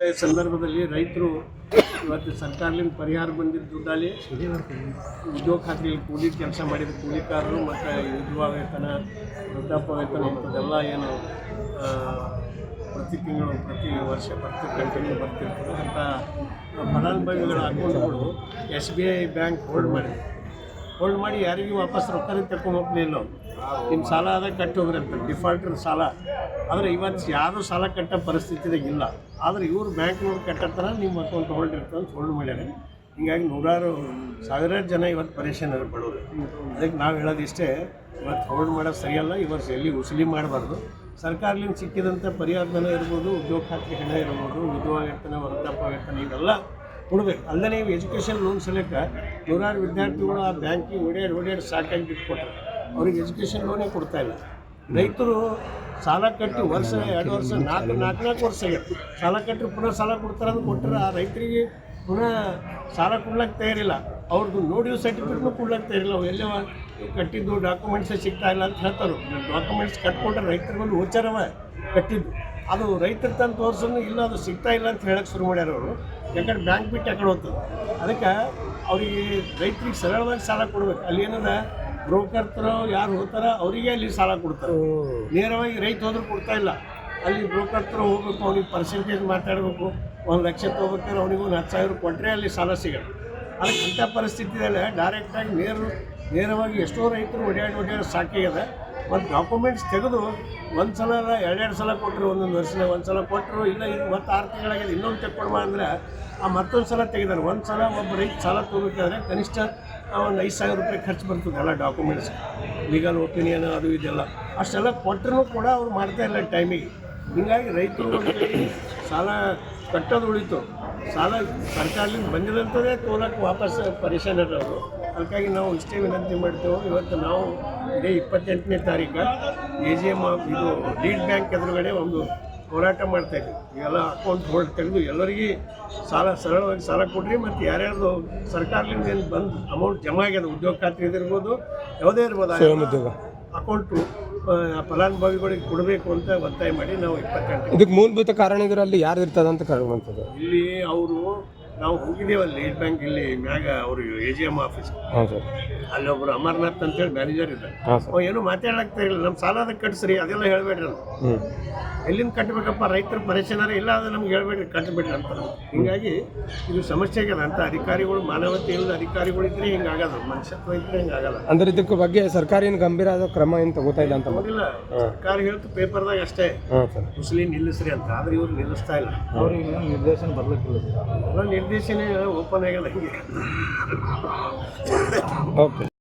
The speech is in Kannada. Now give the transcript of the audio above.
ಸಂದರ್ಭದಲ್ಲಿ ರೈತರು ಇವತ್ತು ಸರ್ಕಾರದಿಂದ ಪರಿಹಾರ ಬಂದಿದ್ದ ದುಡ್ಡಲ್ಲಿ ಉದ್ಯೋಗ ಖಾತ್ರಿಯಲ್ಲಿ ಕೂಲಿ ಕೆಲಸ ಮಾಡಿದ ಕೂಲಿಕಾರರು ಮತ್ತು ವಿಧವಾ ವೇತನ ವೃದ್ಧಾಪ್ಯ ವೇತನ ಇಂಥದ್ದೆಲ್ಲ ಏನು ಪ್ರತಿ ತಿಂಗಳು, ಪ್ರತಿ ವರ್ಷ, ಪ್ರತಿ ಕಂಟಿನ್ಯೂ ಬರ್ತಿರ್ತದೆ ಅಂತ ಫಲಾನುಭವಿಗಳ ಅಕೌಂಟ್ಗಳು S B I bank hold ಮಾಡಿದೆ ಹೋಲ್ಡ್ ಮಾಡಿ ಯಾರಿಗೂ ವಾಪಸ್ ರೊಕ್ಕನೇ ಇಲ್ಲೋ. ನಿಮ್ಮ ಸಾಲ ಅದ ಕಟ್ಟಿ ಹೋಗ್ರಿ ಅಂತ ಡಿಫಾಲ್ಟರ್ ಸಾಲ. ಆದರೆ ಇವತ್ತು ಯಾರೂ ಸಾಲ ಕಟ್ಟೋ ಪರಿಸ್ಥಿತಿದಾಗ ಇಲ್ಲ. ಆದರೆ ಇವರು ಬ್ಯಾಂಕ್ನವ್ರು ಕಟ್ಟತ್ತಾರ ನಿಮ್ಮ ಅಕೌಂಟ್ ಹೋಲ್ಡ್ ಇರ್ತದೆ ಹೋಲ್ಡ್ ಮಾಡ್ಯಾರ. ಹಿಂಗಾಗಿ ನೂರಾರು ಸಾವಿರಾರು ಜನ ಇವತ್ತು ಪರೇಷನ್ ಬಡವರು. ಅದಕ್ಕೆ ನಾವು ಹೇಳೋದು ಇಷ್ಟೇ, ಇವತ್ತು ಹೋಲ್ಡ್ ಮಾಡೋದು ಸರಿಯಲ್ಲ ಇವತ್ತು ಎಲ್ಲಿ ಉಸಿಲಿ ಮಾಡಬಾರ್ದು. ಸರ್ಕಾರದಿಂದ ಸಿಕ್ಕಿದಂಥ ಪರಿಹಾರ ಧನ ಇರ್ಬೋದು ಉದ್ಯೋಗ ಖಾತ್ರಿ ಹಣ ಇರ್ಬೋದು ವಿಧವಾಗಿರ್ತಾನೆ ವೇತನ ವೃದ್ಧಾಪ್ಯ ಕೊಡ್ಬೇಕು ಅಲ್ಲದೆ ನೀವು ಎಜುಕೇಷನ್ ಲೋನ್ ಸಲಕ ನೂರಾರು ವಿದ್ಯಾರ್ಥಿಗಳು ಆ ಬ್ಯಾಂಕಿಗೆ ಓಡಾಡಿ ಓಡಾಡಿ ಸಾಕಾಗಿ ಬಿಟ್ಕೊಟ್ರು. ಅವ್ರಿಗೆ ಎಜುಕೇಷನ್ ಲೋನೇ ಕೊಡ್ತಾ ಇಲ್ಲ. ರೈತರು ಸಾಲ ಕಟ್ಟಿ ವರ್ಷ, ಎರಡು ವರ್ಷ, ನಾಲ್ಕು ನಾಲ್ಕು ನಾಲ್ಕು ವರ್ಷ ಸಾಲ ಕಟ್ಟಿ ಪುನಃ ಸಾಲ ಕೊಡ್ತಾರೆ ಅಂತ ಕೊಟ್ಟರೆ ಆ ರೈತರಿಗೆ ಪುನಃ ಸಾಲ ಕೊಡ್ಲಕ್ಕೆ ತಯಾರಿಲ್ಲ. ಅವ್ರದ್ದು ನೋಡಿ ಸರ್ಟಿಫಿಕೇಟ್ನು ಕೊಡ್ಲಕ್ಕೆ ತಯಾರಿಲ್ಲ. ಅವು ಎಲ್ಲೇ ಕಟ್ಟಿದ್ದು ಡಾಕ್ಯುಮೆಂಟ್ಸೇ ಸಿಗ್ತಾ ಇಲ್ಲ ಅಂತ ಹೇಳ್ತಾರೆ ಡಾಕ್ಯುಮೆಂಟ್ಸ್ ಕಟ್ಕೊಂಡ್ರೆ ರೈತರ ಒಂದು ಕಟ್ಟಿದ್ದು. ಅದು ರೈತರ ತಂದು ತೋರ್ಸೋನು ಇಲ್ಲ ಅದು ಸಿಗ್ತಾ ಇಲ್ಲ ಅಂತ ಹೇಳಕ್ಕೆ ಶುರು ಮಾಡ್ಯಾರ ಅವರು. ಯಾಕಂದ್ರೆ ಬ್ಯಾಂಕ್ ಬಿಟ್ಟು ಯಾಕಡೆ ಹೋಗ್ತದೆ ಅದಕ್ಕೆ ಅವರಿಗೆ ರೈತರಿಗೆ ಸರಳವಾಗಿ ಸಾಲ ಕೊಡ್ಬೇಕು. ಅಲ್ಲಿ ಏನದ? ಬ್ರೋಕರ್ ಥರ ಯಾರು ಹೋಗ್ತಾರ ಅವರಿಗೆ ಅಲ್ಲಿ ಸಾಲ ಕೊಡ್ತಾರೆ. ನೇರವಾಗಿ ರೈತ ಹೋದ್ರೂ ಕೊಡ್ತಾ ಇಲ್ಲ. ಅಲ್ಲಿ ಬ್ರೋಕರ್ ಹತ್ರ ಹೋಗ್ಬೇಕು ಅವ್ನಿಗೆ ಪರ್ಸೆಂಟೇಜ್ ಮಾತಾಡಬೇಕು. ಒಂದು ಲಕ್ಷ ತೊಗೋಬೇಕಾದ್ರೆ ಅವನಿಗೆ ಒಂದು ಹತ್ತು ಸಾವಿರ ಕೊಟ್ಟರೆ ಅಲ್ಲಿ ಸಾಲ ಸಿಗೋದು ಅದಕ್ಕೆ ಇಂಥ ಪರಿಸ್ಥಿತಿಯಲ್ಲಿ ಡೈರೆಕ್ಟಾಗಿ ನೇರ ನೇರವಾಗಿ ಎಷ್ಟೋ ರೈತರು ಓಡಾಡಿ ಓಡಾಡಿ ಸಾಕಾಗ್ಯದ ಮತ್ತು ಡಾಕ್ಯುಮೆಂಟ್ಸ್ ತೆಗೆದು ಒಂದು ಸಲ ಎರಡೆರಡು ಸಲ ಕೊಟ್ಟರು ಒಂದೊಂದು ವರ್ಷದ ಒಂದು ಸಲ ಕೊಟ್ಟರು ಇಲ್ಲ ಈಗ ಮತ್ತು ಆರು ತಿಂಗಳಾಗಿದೆ, ಇನ್ನೊಂದು ತೆಕ್ಕೊಡ್ಮ ಅಂದರೆ ಆ ಮತ್ತೊಂದು ಸಲ ತೆಗೆದಾರೆ. ಒಂದು ಸಲ ಒಬ್ಬ ರೈತ ಸಾಲ ತೊಗೋಬೇಕಾದ್ರೆ ಕನಿಷ್ಠ ಒಂದು ಐದು ಸಾವಿರ ರೂಪಾಯಿ ಖರ್ಚು ಬರ್ತದೆ ಎಲ್ಲ ಡಾಕ್ಯುಮೆಂಟ್ಸ್ ಲೀಗಲ್ ಒಪಿನಿಯನ್ ಅದು ಇದೆಲ್ಲ. ಅಷ್ಟೆಲ್ಲ ಕೊಟ್ಟರು ಕೂಡ ಅವ್ರು ಮಾಡ್ತಾ ಇಲ್ಲ ಟೈಮಿಗೆ ಹೀಗಾಗಿ ರೈತರು ಒಂದು ಸಾಲ ಕಟ್ಟೋದು ಉಳಿತು. ಸಾಲ ಸರ್ಕಾರದಿಂದ ಬಂದಿರೋಂಥದ್ದೇ ತೋಲಕ್ಕೆ ವಾಪಸ್ ಪರಿಶೀಲನೆ ಅವರು ಅದಕ್ಕಾಗಿ ನಾವು ಇಷ್ಟೇ ವಿನಂತಿ ಮಾಡ್ತೇವೆ. ಇವತ್ತು ನಾವು ಇದೇ ಇಪ್ಪತ್ತೆಂಟನೇ ತಾರೀಕು ಎ ಜಿ ಎಂ ಇದು ಲೀಡ್ ಬ್ಯಾಂಕ್ ಎದುರುಗಡೆ ಒಂದು ಹೋರಾಟ ಮಾಡ್ತಾ ಇದ್ವಿ. ಇವೆಲ್ಲ ಅಕೌಂಟ್ ಹೋಲ್ಡ್ ತೆಗೆದು ಎಲ್ಲರಿಗೂ ಸಾಲ ಸರಳವಾಗಿ ಸಾಲ ಕೊಡ್ರಿ ಮತ್ತು ಯಾರ್ಯಾರ್ದು ಸರ್ಕಾರದಿಂದ ಏನು ಬಂದು ಅಮೌಂಟ್ ಜಮಾ ಆಗ್ಯದ ಉದ್ಯೋಗ ಖಾತ್ರಿ ಇದಿರ್ಬೋದು ಯಾವುದೇ ಇರ್ಬೋದು ಅಕೌಂಟು ಫಲಾನುಭವಿಗಳಿಗೆ ಕೊಡಬೇಕು ಅಂತ ಒತ್ತಾಯ ಮಾಡಿ ನಾವು ಇಪ್ಪತ್ತೆಂಟು ಇದಕ್ಕೆ ಮೂಲಭೂತ ಕಾರಣ ಇದರಲ್ಲಿ ಯಾರು ಇರ್ತದ ಅಂತ ಕಾರಣವಂಥದ್ದು ಇಲ್ಲಿ ಅವರು ನಾವು ಹೋಗಿದ್ದೇವಲ್ಲ ಲೀಡ್ ಬ್ಯಾಂಕ್ ಇಲ್ಲಿ ಮ್ಯಾಗ ಅವರು ಎ ಜಿ ಎಂ ಆಫೀಸ್ ಹಾಂ ಸರ್. ಅಲ್ಲಿ ಒಬ್ರು ಅಮರ್ನಾಥ್ ಅಂತೇಳಿ ಮ್ಯಾನೇಜರ್ ಇದ್ದಾರೆ. ಹಾಂ ಸರ್. ಅವ ಏನು ಮಾತಾಡಕ್ತಾ ಇರಲಿಲ್ಲ. ನಮ್ಮ ಸಾಲದ ಕಟ್ಸ್ರಿ ಅದೆಲ್ಲ ಹೇಳ್ಬೇಡ್ರಿ ಅಂತ ಹ್ಞೂ ಎಲ್ಲಿಂದ ಕಟ್ಟಬೇಕಪ್ಪ ರೈತರು ಪರಿಶೀಲನೆ ಇಲ್ಲ ಅದು ನಮ್ಗೆ ಹೇಳ್ಬೇಡ್ರಿ ಕಟ್ಟಬೇಡ್ರಿ ಅಂತ. ಹಿಂಗಾಗಿ ಇದು ಸಮಸ್ಯೆ ಆಗ್ಯದ. ಅಂತ ಅಧಿಕಾರಿಗಳು ಮಾನವತೆ ಇಲ್ಲದ ಅಧಿಕಾರಿಗಳು ಇದ್ರೆ ಹಿಂಗಾಗಲ್ಲ ಮನುಷ್ಯತ್ವ ಇದ್ರೆ ಹಿಂಗಾಗಲ್ಲ ಅಂದ್ರೆ ಇದಕ್ಕೆ ಬಗ್ಗೆ ಸರ್ಕಾರ ಏನು ಗಂಭೀರ ಆದ ಕ್ರಮ ಏನು ತಗೋತಾ ಇಲ್ಲ ಅಂತ ಗೊತ್ತಿಲ್ಲ ಸರ್ಕಾರ ಹೇಳ್ತು ಪೇಪರ್ದಾಗ ಅಷ್ಟೇ. ಹಾಂ ಸರ್. ಮುಸ್ಲಿಂ ನಿಲ್ಲಿಸ್ರಿ ಅಂತ. ಆದ್ರೆ ಇವ್ರು ನಿಲ್ಲಿಸ್ತಾ ಇಲ್ಲ. ಅವ್ರಿಗೆ ನಿರ್ದೇಶನ ಬರ್ಲಿಕ್ಕಿಲ್ಲ ಎಲ್ಲ ನಿರ್ದೇಶನ ಓಪನ್ ಆಗ್ಯದ ಹಿಂಗೆ. ಓಕೆ